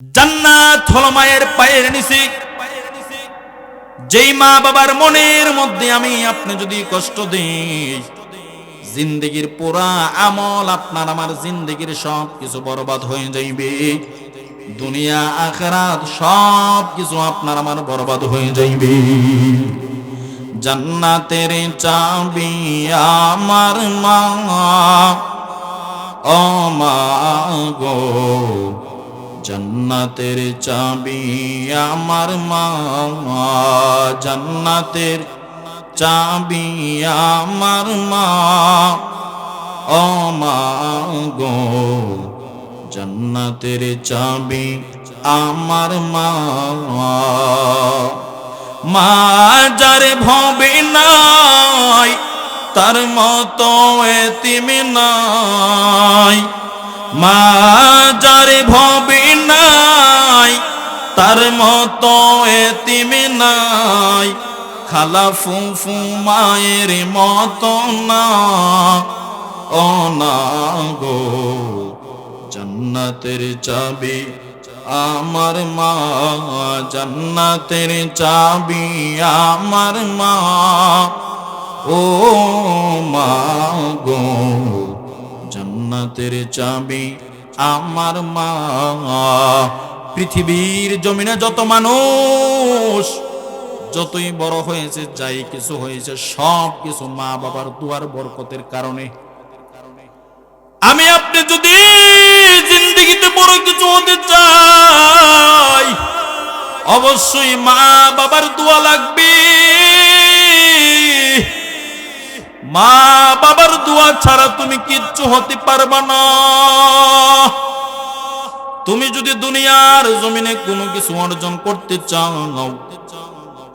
জান্নাত হলো মায়ের পায়ের নিচে। যেই মা বাবার মনের মধ্যে আমি আপনি যদি কষ্ট দিই, জিন্দগির পুরা আমল আপনার আমার জিন্দগির সব কিছু বরবাদ হয়ে যাইবে। দুনিয়া, আখরাত সব কিছু আপনার আমার বরবাদ হয়ে যাইবে। জান্নাতের চাবি আমার মা, ও মা গো। জান্নাতের চাবি আমার মা, জান্নাতের চাবি আমার মা। ও মা গো, জান্নাতের চাবি আমার মা। মা যার ভবে নাই, তার মতো এতিমে নাই। মা যার ভবে নাই, তার মতো এতিমে নাই, খালা ফুফু মায়ের মতো না। ও না গো, জান্নাতের চাবি, আমার মা, জান্নাতের চাবি, আমার মা। ও মা গো জান্নাতের চাবি আমার মা। পৃথিবীর জমিনে যত মানুষ, যতই বড় হয়েছে, যাই কিছু হয়েছে, সব কিছু মা বাবার দুয়ার বরকতের কারণে। আমি আপনি যদি জিন্দগিতে বড় কিছু হতে চাই, অবশ্যই মা বাবার দোয়া লাগবে। মা বাবার দোয়া ছাড়া তুমি কিচ্ছু হতে পারবা না। তুমি যদি দুনিয়ার জমিনে কোনো কিছু অর্জন করতে চাও,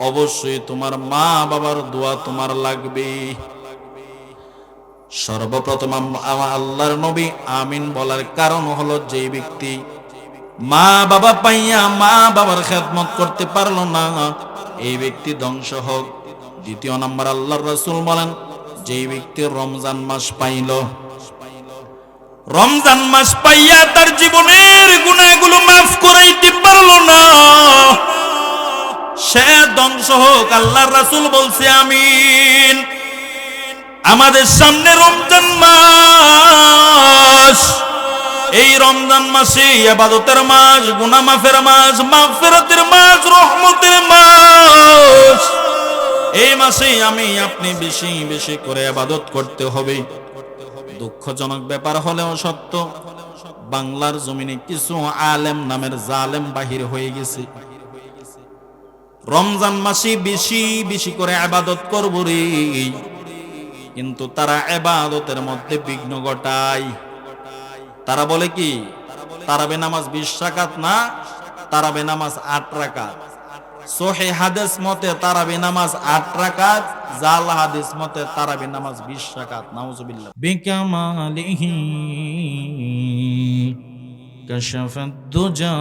অবশ্যই তোমার মা বাবার দোয়া তোমার লাগবে। সর্বপ্রথম আল্লাহর নবী আমিন বলার কারণ হলো যে ব্যক্তি মা বাবা পাইয়া মা বাবার খেদমত করতে পারল না, এই ব্যক্তি ধ্বংস হোক। দ্বিতীয় নম্বর আল্লাহর রাসূল বলেন যে ব্যক্তি রমজান মাস পাইল, রমজান মাস পাইয়া তার জীবনের গুণাগুলো মাফ করাইতে পারল না। সে ধ্বংস হোক আল্লাহ রাসুল বলছে, আমিন। আমাদের সামনে রমজান মাস, এই রমজান মাসে আবাদতের মাস গুনা মাফের মাস মাফেরাতের মাস, রহমতের মাস। এই মাসে আমি আপনি বেশি বেশি করে আবাদত করতে হবে। দুঃখজনক ব্যাপার হলেও সত্য, বাংলার জমিনে কিছু আলেম নামের জালেম বাহির হয়ে গেছে। রমজান মাসে বেশি বেশি করে আবাদত করব রে। কিন্তু তারা এবাদতের মধ্যে বিঘ্ন ঘটায়। তারা বলে কি, তারাবে নামাজ বিশ রাকাত না, তারাবে নামাজ আট রাকাত। সোহে হাদিস মতে তারাবি নামাজ আট রাকাত জাল হাদিস মতে তারাবি নামাজ বিশ রাকাত নাউজুবিল্লাহ বিকামালিহি كشف الدجى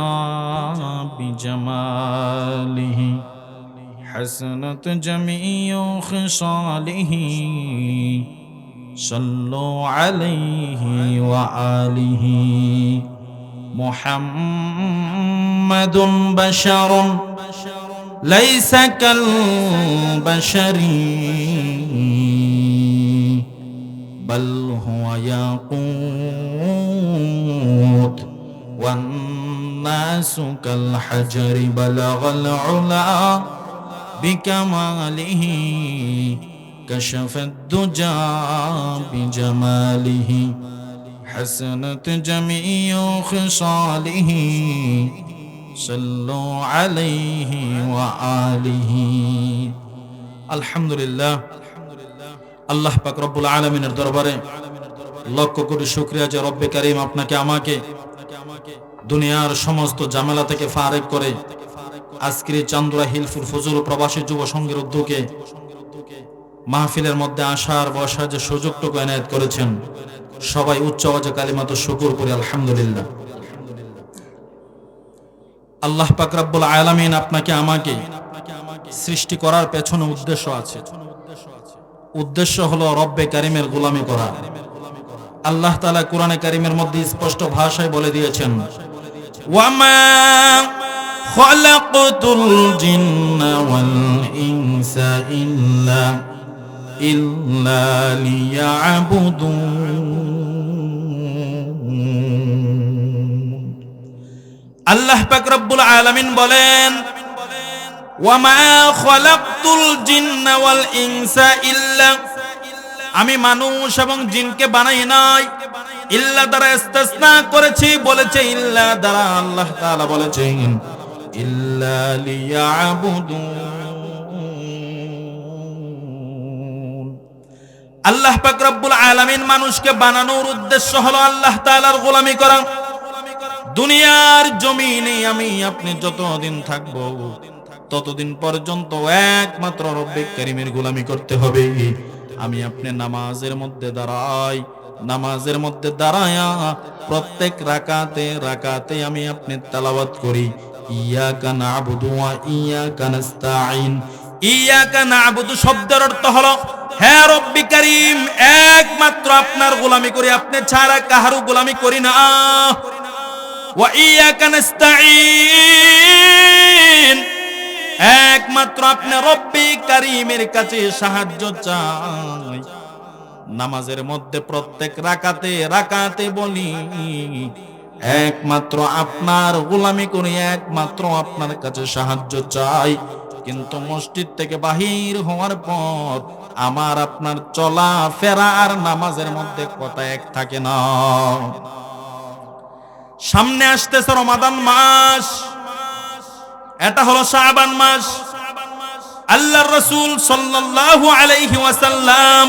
بجماله حسنت جميع خصاله صلوا عليه وآله محمد بشر ليس كالبشر. بل هو ياقوت. والناس كالحجر بلغ العلا بكماله. كشف الدجى بجماله. حسنت جميع خصاله. صلوا عليه وآله الحمد لله আল্লাহ পাক রব্বুল আলমিনের দরবারে লক্ষ কোটি শুক্রিয়া যে রব্বে কারিম আপনাকে আমাকে দুনিয়ার সমস্ত ঝামেলা থেকে ফারেক করে আজকের এই চান্দুরা হিলফুল ফজল প্রবাসী যুব সংঘের উদ্যোগে মাহফিলের মধ্যে আসার বসার যে সুযোগটুকু এনায়ত করেছেন সবাই উচ্চ আওয়াজে কালিমাত শুকুর করি আলহামদুলিল্লাহ আল্লাহ পাক রব্বুল আলামিন আপনাকে, আমাকে সৃষ্টি করার পেছনে উদ্দেশ্য আছে। উদ্দেশ্য হলো রব্বে কারিমের গোলামি করা। আল্লাহ তালা কোরআনে কারিমের মধ্যে স্পষ্ট ভাষায় বলে দিয়েছেন, ওয়ামা ইনসা ইল্লা ইল্লা আল্লাহ পাক আলামিন বলেন আমি মানুষ এবং জিনকে বানাই নাই। ইল্লা দ্বারা ইস্তেসনা করেছি, বলেছে, ইল্লা দ্বারা আল্লাহ তাআলা বলেছেন, ইল্লা আল্লাহ পাক রব্বুল আলামিন মানুষকে বানানোর উদ্দেশ্য হলো আল্লাহ তাআলার গোলামি করা। দুনিয়ার জমিনে আমি আপনি যতদিন থাকব, ততদিন পর্যন্ত একমাত্র রব্বে করিমের গোলামি করতে হবে। আমি আপনি নামাজের মধ্যে দাঁড়াই, নামাজের মধ্যে দাঁড়ায়া প্রত্যেক রাকাতে রাকাতে আমি আপনি তালাওয়াত করি। ইয়া ইয়াকা নাবুদু ওয়া ইয়াকা নাস্তাঈন। ইয়াকা নাবুদু শব্দের অর্থ হলো, হে রব্বি করিম, একমাত্র আপনার গোলামি করি, আপনি ছাড়া কাহারও গোলামি করি না। ইয়াকা নাস্তাঈন। একমাত্র আপনি রব্বি করিমের কাছে সাহায্য চাই। নামাজের মধ্যে প্রত্যেক রাকাতে রাকাতে বলি, একমাত্র আপনার গোলামি করি একমাত্র আপনার কাছে সাহায্য চাই। কিন্তু মসজিদ থেকে বাহির হওয়ার পর আমার আপনার চলা ফেরা আর নামাজের মধ্যে কথা এক থাকে না। সামনে আসতেছে রমাদান মাস। এটা হলো শাবান মাস। আল্লাহর রসুল সাল্লাল্লাহু আলাইহি ওয়াসাল্লাম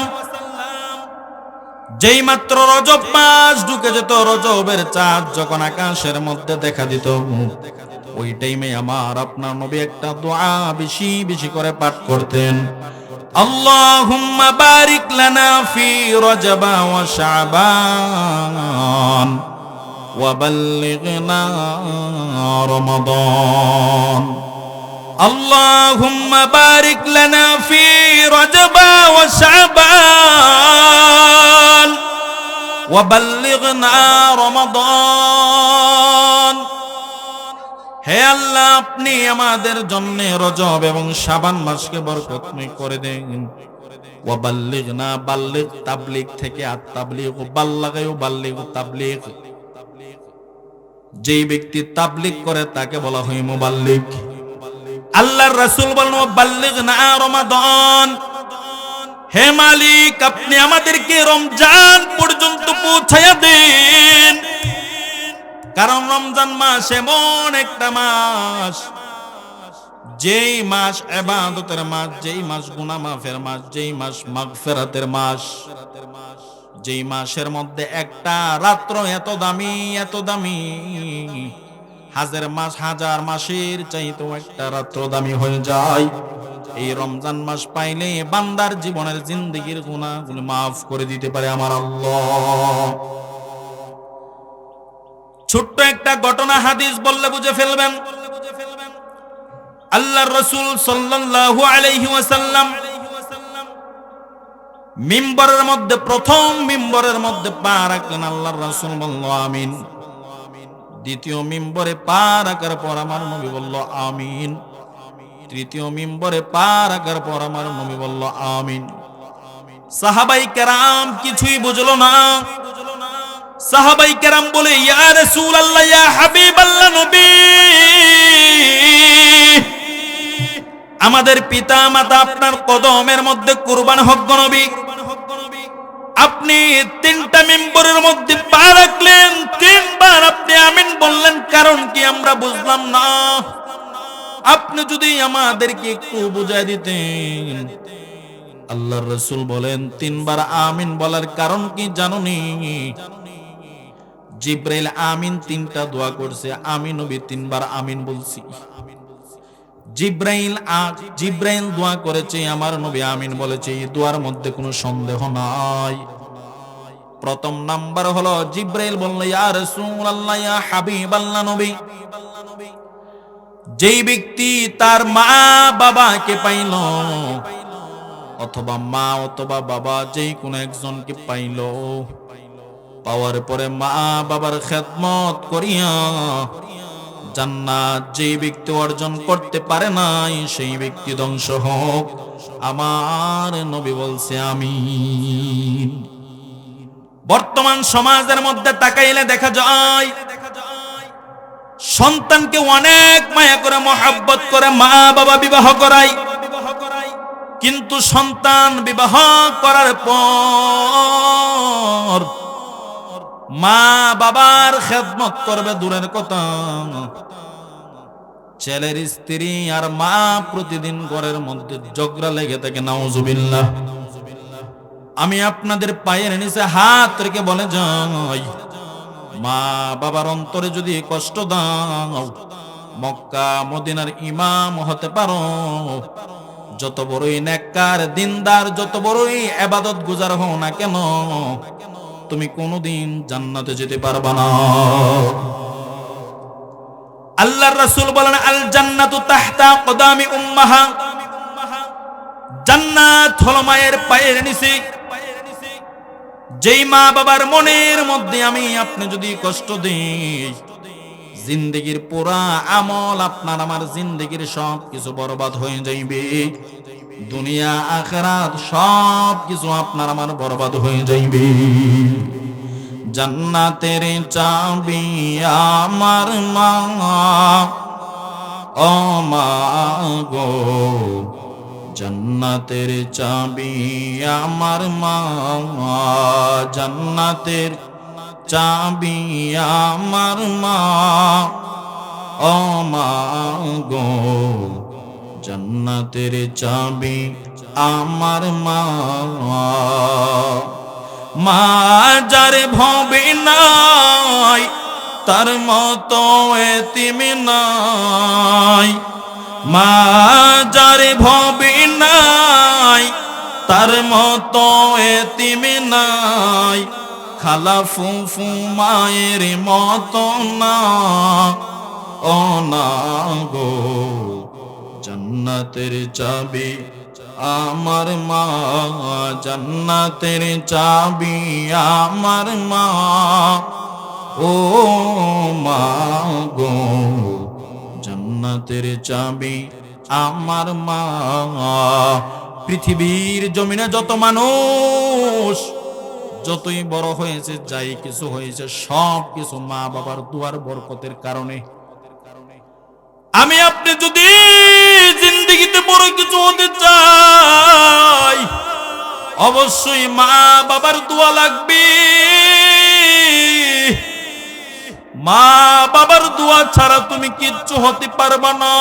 যেই মাত্র রজব মাস ঢুকে যেত, রজবের চাঁদ যখন আকাশের মধ্যে দেখা দিত, ওই টাইমে আমার আপনার নবী একটা দোয়া বেশি বেশি করে পাঠ করতেন। আল্লাহুম্মা বারিক লানা ফি রজবা ওয়া শাবান। وبلغنا رمضان اللهم بارك لنا في رجب وشعبان وبلغنا رمضان হে আল্লাহ আপনি আমাদের জন্য রজব এবং শাবান মাসকে বরকতময় করে দেন ওয়াবাল্লিগনা বাল্লিগ তাবলিগ থেকে আত তাবলিগ বাল্লাগায়ু বাল্লিগ তাবলিগ যেই ব্যক্তি তাবলিগ করে তাকে বলা হয় মুবাল্লিগ আল্লাহর রাসূল বলেন বাল্লিগ না রমাদান। হে মালিক, আপনি আমাদেরকে রমজান পর্যন্ত পৌঁছায়া দেন। কারণ রমজান মাস এমন একটা মাস, যেই মাস এবাদতের মাস, যেই মাস গুনাহ মাফের মাস, যেই মাস মাগফিরাতের মাস। যেই মাসের মধ্যে একটা রাত্র এত দামি এত দামি। হাজার মাস হাজার মাসের চাইতেও একটা রাত্র দামি হয়ে যায়। এই রমজান মাস পাইলে বান্দার জীবনের জিন্দগির গুণাগুলো মাফ করে দিতে পারে আমার আল্লাহ। ছোট্ট একটা ঘটনা হাদিস বললে বুঝে ফেলবেন। আল্লাহ রসুল সাল্লাল্লাহু আলাইহি ওয়াসাল্লাম মিম্বরের মধ্যে প্রথম মিম্বরের মধ্যে পা রাখলেন আল্লাহর রাসূল বলল, আমিন। দ্বিতীয় মিম্বরে পা রাখার পর আমার নবী বলল, আমিন। তৃতীয় মিম্বরে পা রাখার পর আমার নবী বলল, আমিন। সাহাবাই কেরাম কিছুই বুঝলো না। সাহাবাই কেরাম বলে, ইয়া রাসূলুল্লাহ, ইয়া হাবিবাল্লাহ নবী। আমাদের পিতা মাতা আপনার কদমের মধ্যে কুরবান হক নবী। আপনি তিনটা মেম্বরের মধ্যে পা রাখলেন, তিনবার আপনি আমিন বললেন, কারণ কি আমরা বুঝলাম না? আপনি যদি আমাদেরকে একটু বুঝাই দিতেন। আল্লাহর রসুল বলেন, তিনবার আমিন বলার কারণ কি জানুনি? জিব্রাইল আমিন তিনটা দোয়া করছে, আমি নবী তিনবার আমিন বলছি। জিব্রাইল জিব্রাইল দোয়া করেছে, আমার নবী আমিন বলেছে, এই দোয়ার মধ্যে কোনো সন্দেহ নাই। প্রথম নাম্বার হলো, জিব্রাইল বলল, ইয়া রাসূলুল্লাহ, ইয়া হাবিবাল্লাহ নবী। যেই ব্যক্তি তার মা বাবাকে পাইল, অথবা মা অথবা বাবা যেই কোনো একজনকে পাইল, পাওয়ার পরে মা বাবার খেদমত করিয়া জান্নাত যেই ব্যক্তি অর্জন করতে পারে নাই, সেই ব্যক্তি ধ্বংস হোক। আমার নবী বলছে আমি বর্তমান সমাজের মধ্যে তাকাইলে দেখা যায়, সন্তানকে অনেক মায়া করে, মহাব্বত করে মা বাবা বিবাহ করাই কিন্তু সন্তান বিবাহ করার পর মা বাবার খেদমত করবে দূরের কথা। ছেলের স্ত্রী আর মা প্রতিদিন ঘরের মধ্যে ঝগড়া লেগে থাকে, নাউজুবিল্লাহ। আমি আপনাদের পায়ের নিচে হাত রেখে বলে যাই, মা বাবার অন্তরে যদি কষ্ট দাও, মক্কা, মদিনার ইমাম হতে পারো। যত বড়ই নেককার, দিনদার, যত বড়ই এবাদত গুজার হও না কেন তুমি কোনোদিন জান্নাতে যেতে পারবা না। আল্লাহর রাসূল বলেন আল জান্নাতু তাহতা কদামি উম্মাহা। জান্নাত হলো মায়ের পায়ের নিচে। যেই মা বাবার মনের মধ্যে আমি আপনি যদি কষ্ট দিই, জিন্দগির পুরা আমল আপনার, আমার জিন্দগির সব কিছু বরবাদ হয়ে যাইবে। দুনিয়া, আখেরাত সব কিছু আপনার আমার বরবাদ হয়ে যাইবে। জান্নাতের চাবি আমার মা, ও মা গো। জান্নাতের চাবি আমার মা, জান্নাতের চাবি আমার মা, ও মা গো। জান্নাতের চাবি আমার মা মা যার ভবে নাই, তার মতো এতিমি নাই। মা যার ভবে নাই, তার মতো এতিমি নাই। খালা ফুফু মায়ের মতো না। ও না গো। জান্নাতের চাবি, আমার মা জান্নাতের চাবি, আমার মা। ও মা গো, জান্নাতের চাবি, আমার মা। পৃথিবীর জমিনে যত মানুষ, যতই বড় হয়েছে, যাই কিছু হয়েছে, সব কিছু মা বাবার দুয়ার বরকতের কারণে। আমি আপনি যদি বড় কিছু হতে চাই। অবশ্যই মা বাবার দোয়া লাগবে। মা বাবার দোয়া ছাড়া তুমি কিচ্ছু হতে পারবা না।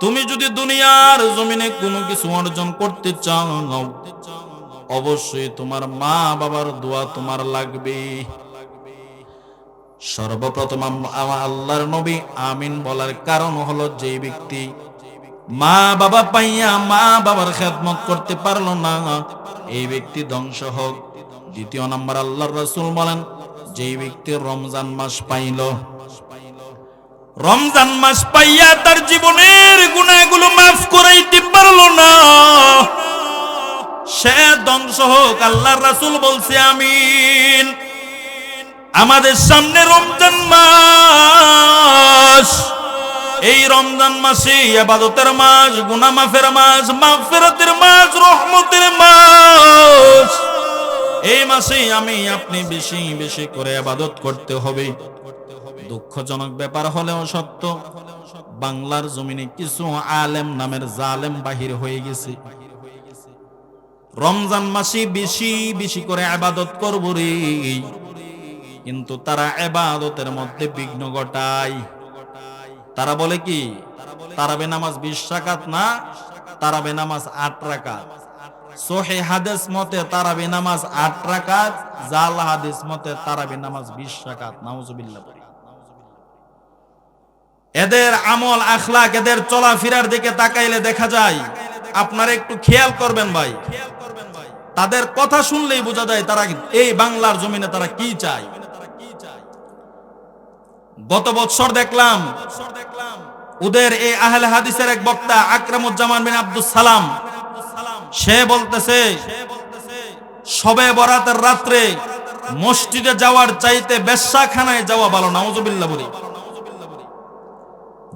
তুমি যদি দুনিয়ার জমিনে কোনো কিছু অর্জন করতে চাও, অবশ্যই তোমার মা বাবার দোয়া তোমার লাগবে। সর্বপ্রথম আল্লাহর নবী আমিন বলার কারণ হলো যে ব্যক্তি মা বাবা পাইয়া মা বাবার খেদমত করতে পারল না, এই ব্যক্তি ধ্বংস হোক। দ্বিতীয় নম্বর আল্লাহর রসুল বলেন যে ব্যক্তি রমজান মাস পাইল, রমজান মাস পাইয়া তার জীবনের গুণাগুলো মাফ করাইতে পারল না। সে ধ্বংস হোক, আল্লাহর রাসূল বলছে আমিন। আমাদের সামনে রমজান মাস। এই রমজান মাসে আবাদতের মাস গুনাহ মাফের মাস, মাগফিরাতের মাস, রহমতের মাস। এই মাসে আমি আপনি বেশি বেশি করে আবাদত করতে হবে। দুঃখজনক ব্যাপার হলেও সত্য, বাংলার জমিনে কিছু আলেম নামের জালেম বাহির হয়ে গেছে। রমজান মাসে বেশি বেশি করে আবাদত করব রে। কিন্তু তারা এবাদতের মধ্যে বিঘ্ন ঘটায়। তারা বলে কি? তারাবে নামাজ বিশ রাকাত না? তারাবে নামাজ আট রাকাত। সোহে হাদিস মতে নামাজ আট রাকাত, জাল হাদিস মতে নামাজ বিশ রাকাত। নাউজুবিল্লাহ বলি এদের আমল, আখলাক, এদের চলাফেরার দিকে তাকাইলে দেখা যায়, আপনারা একটু খেয়াল করবেন ভাই। তাদের কথা শুনলেই বোঝা যায় তারা এই বাংলার জমিনে তারা কি চায়। গত বছর দেখলাম ওদের এই আহলে হাদিসের এক বক্তা আকরামুজ্জামান বিন আব্দুল সালাম, সে বলতেছে, সবে বরাতের রাত্রে মসজিদে যাওয়ার চাইতে বেশ্যাখানায় যাওয়া ভালো, নাউজুবিল্লাহ বলি।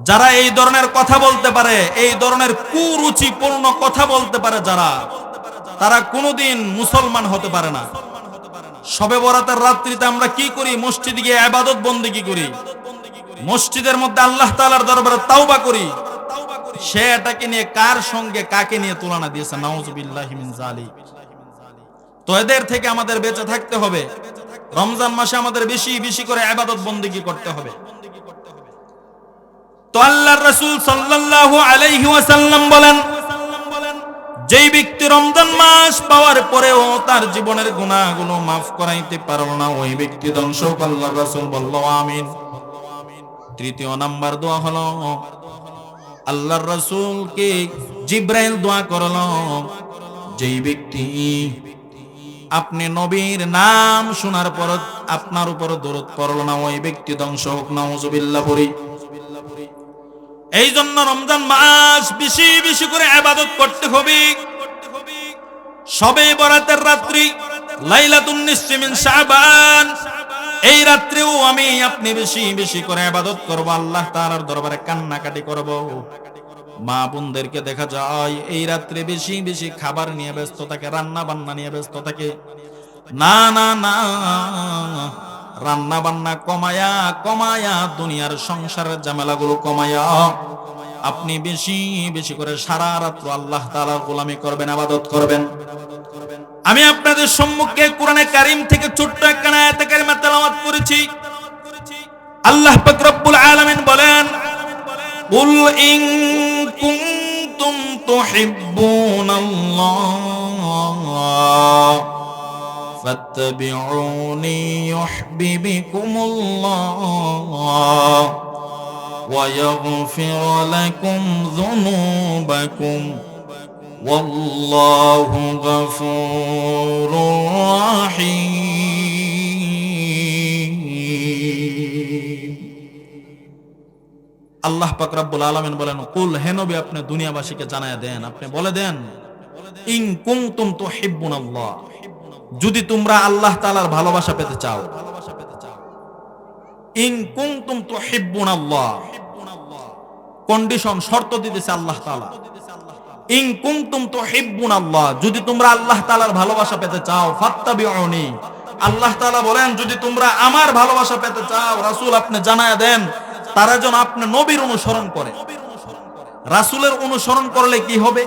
যারা এই ধরনের কথা বলতে পারে, এই ধরনের কুরুচিপূর্ণ কথা বলতে পারে যারা, তারা কোনোদিন মুসলমান হতে পারে না। সবে বরাতের রাত্রিতে আমরা কি করি? মসজিদে গিয়ে আবাদত বন্দিগি করি? মসজিদের মধ্যে আল্লাহ তাআলার দরবারে তাওবা করি। সে এটাকে নিয়ে কার সঙ্গে কাকে নিয়ে তুলনা দিয়েছে? নাউজুবিল্লাহি তো এদের থেকে আমাদের বেঁচে থাকতে হবে। রমজান মাসে আমাদের বেশি বেশি করে আবাদত বন্দিগি করতে হবে। তো আল্লাহর আলাইহি ওয়াসাল্লাম বলেন, যেই ব্যক্তি রমজান মাস পাওয়ার পরেও তার জীবনের গুনাহগুলো মাফ করাইতে পারল না, ওই ব্যক্তি ধ্বংস বলল, আমিন। তৃতীয় নাম্বার দোয়া হলো, আল্লাহর রাসূলকে জিব্রাইল দোয়া করল, যেই ব্যক্তি আপনি নবীর নাম শোনার পর আপনার উপর দরদ পড়ল না, ওই ব্যক্তি ধ্বংস হোক, নাউজুবিল্লাহ পড়ি। এই জন্য রমজান মাস বেশি বেশি করে আবাদত করতে হবে। সবে বরাতের রাত্রি, লাইলাতুন নিসফি মিন শাবান এই রাত্রেও আমি আপনি বেশি বেশি করে আবাদত করব, আল্লাহ তাআলার দরবারে কান্নাকাটি করব। মা বোনদেরকে দেখা যায়, এই রাত্রে বেশি বেশি খাবার নিয়ে ব্যস্ত থাকে রান্না বান্না নিয়ে ব্যস্ত থাকে। না না না রান্না বান্না কমায়া কমায়া দুনিয়ার সংসারের ঝামেলাগুলো কমায়া আপনি বেশি বেশি করে সারা রাত্র আল্লাহ তালার গোলামি করবেন, আবাদত করবেন। আমি আপনাদের সম্মুখে কোরআনে কারিম থেকে ছোট্ট একটা আয়াতে কারিমা তেলাওয়াত করেছি। আল্লাহ পাক রব্বুল আলামিন বলেন, কুল ইন কুনতুম তুহিব্বুনাল্লাহ, ফাত্তাবিউনি ইউহিব্বুকুমুল্লাহ। ويغفر لكم ذنوبكم والله غفور رحيم আল্লাহ পাক রব্বুল আলামিন বলেন কুল হে নবী আপনি দুনিয়াবাসীকে জানায় দেন আপনি বলে দেন ইন কুনতুম তুহিব্বুনাল্লাহ যদি তোমরা আল্লাহ তাআলার ভালোবাসা পেতে চাও ইন কুনতুম তুহিব্বুনাল্লাহ কন্ডিশন শর্ত দিতেছে আল্লাহ তাআলা। ইন আল্লাহ, যদি তোমরা আল্লাহ ভালোবাসা পেতে চাও আল্লাহ বলেন, যদি তোমরা আমার ভালোবাসা পেতে চাও আপনি দেন, তারা যেন আপনি নবীর অনুসরণ করে। রাসূলের অনুসরণ করলে কি হবে?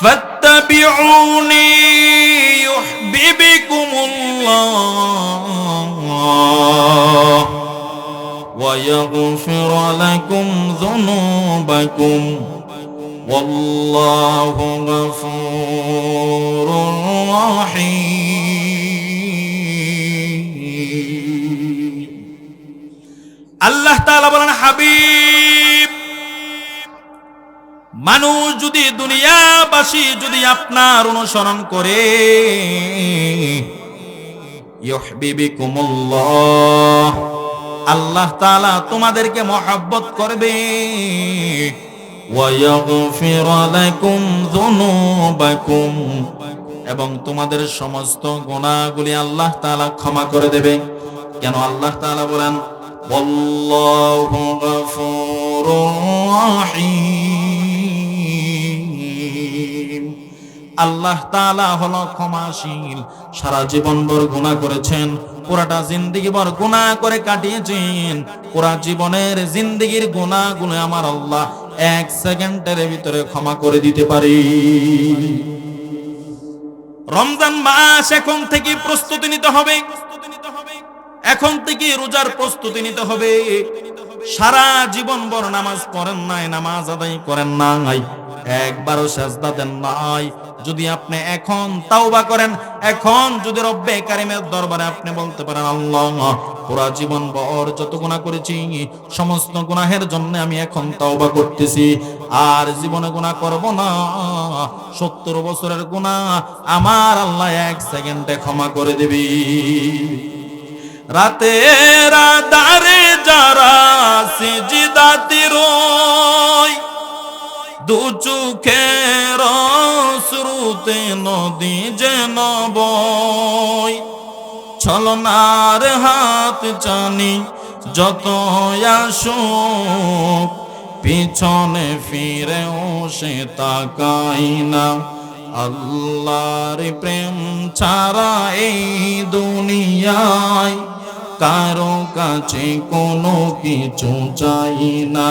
فاتبعوني يحببكم الله ويغفر لكم ذنوبكم والله غفور رحيم الله تعالى بلنا حبيب মানুষ যদি দুনিয়াবাসী যদি আপনার অনুসরণ করে ইউহবিবিকুমুল্লাহ আল্লাহ তাআলা তোমাদেরকে মহব্বত করবে ওয়ায়াগফির লাকুম যুনুবাকুম এবং তোমাদের সমস্ত গুনাহগুলি আল্লাহ তাআলা ক্ষমা করে দেবে কেন আল্লাহ তাআলা বলেন والله غفور رحيم আল্লাহ তাআলা হলো ক্ষমাশীল। সারা জীবন ভর গুনাহ করেছেন, পুরাটা জিন্দগি ভর গুনাহ করে কাটিয়েছেন। পুরা জীবনের জিন্দগির গুনাহগুলো আমার আল্লাহ এক সেকেন্ডের ভিতরে ক্ষমা করে দিতে পারি। রমজান মাস এখন থেকে প্রস্তুতি নিতে হবে। এখন থেকে রোজার প্রস্তুতি নিতে হবে। সারা জীবন বড় নামাজ পড়েন নাই, নামাজ আদায় করেন নাই। একবারও সেজদা দেন নাই। যদি আপনি এখন তাওবা করেন, এখন যদি রব্বে কারিমের দরবারে আপনি বলতে পারেন, আল্লাহ, পুরা জীবন বর যত গুনাহ করেছি, সমস্ত গুনাহের জন্য আমি এখন তাওবা করতেছি। আর জীবনে গুনাহ করব না। সত্তর বছরের গুনাহ আমার আল্লাহ এক সেকেন্ডে ক্ষমা করে দিবি। রাতের আধারে যারা সিজদাতি রয় দু চোখের শ্রুতে নদী যেন বয়। ছলনার হাত চানি যত আসুক, পিছনে ফিরেও সে তাকাই না। আল্লাহর প্রেম ছাড়া এই দুনিয়ায় কারও কাছে কোনো কিছু চাই না।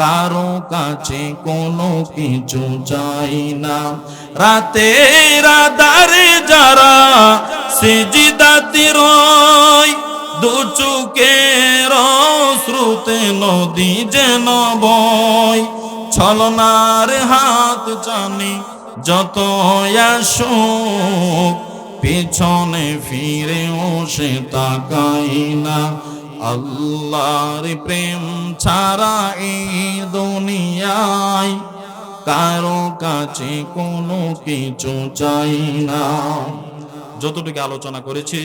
কারও কাছে কোনো কিছু চাই না। রাতে রাদারে যারা সিজিদাতি রয় দু চুকের শ্রুতে নদী যেন বয়। ছলনার হাত জানি যত আসুক, পিছনে ফিরেও সে তাকাই না। আল্লাহর প্রেম ছাড়া এই দুনিয়ায় কারও কাছে কোনো কিছু চাই না। যতটুকু আলোচনা করেছি